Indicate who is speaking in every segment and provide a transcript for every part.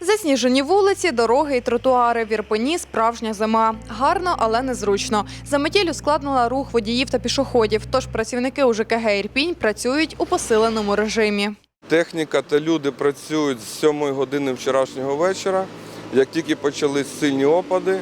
Speaker 1: Засніжені вулиці, дороги і тротуари. В Ірпені справжня зима. Гарно, але незручно. Заметіль ускладнила рух водіїв та пішоходів. Тож працівники УЖКГ Ірпінь працюють у посиленому режимі.
Speaker 2: Техніка та люди працюють з 7 години вчорашнього вечора. Як тільки почались сильні опади,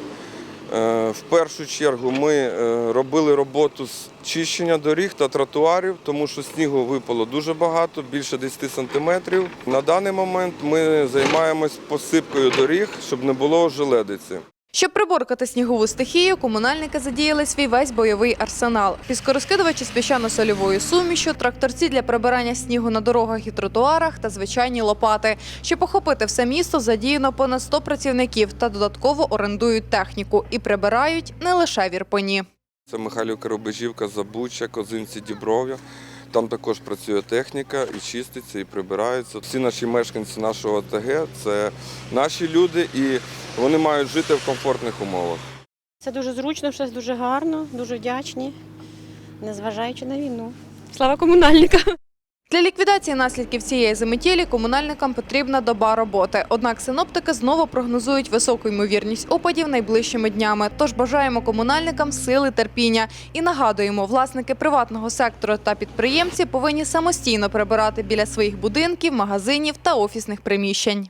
Speaker 2: в першу чергу ми е, робили роботу з чищення доріг та тротуарів, тому що снігу випало дуже багато, більше 10 сантиметрів. На даний момент ми займаємось посипкою доріг, щоб не було желедиці.
Speaker 1: Щоб приборкати снігову стихію, комунальники задіяли свій весь бойовий арсенал. Піскорозкидувачі з піщано-сольовою сумішю, тракторці для прибирання снігу на дорогах і тротуарах та звичайні лопати. Щоб охопити все місто, задіяно понад 100 працівників та додатково орендують техніку і прибирають не лише в Ірпені.
Speaker 2: Це Михайлівка Рубежівка, Забуча, Козинці, Дібров'я. Там також працює техніка і чиститься, і прибирається. Всі наші мешканці нашого ОТГ це наші люди, і вони мають жити в комфортних умовах.
Speaker 3: Це дуже зручно, все дуже гарно, дуже вдячні, незважаючи на війну. Слава комунальникам!
Speaker 1: Для ліквідації наслідків цієї заметілі комунальникам потрібна доба роботи. Однак синоптики знову прогнозують високу ймовірність опадів найближчими днями. Тож бажаємо комунальникам сили терпіння і нагадуємо, власники приватного сектору та підприємці повинні самостійно прибирати біля своїх будинків, магазинів та офісних приміщень.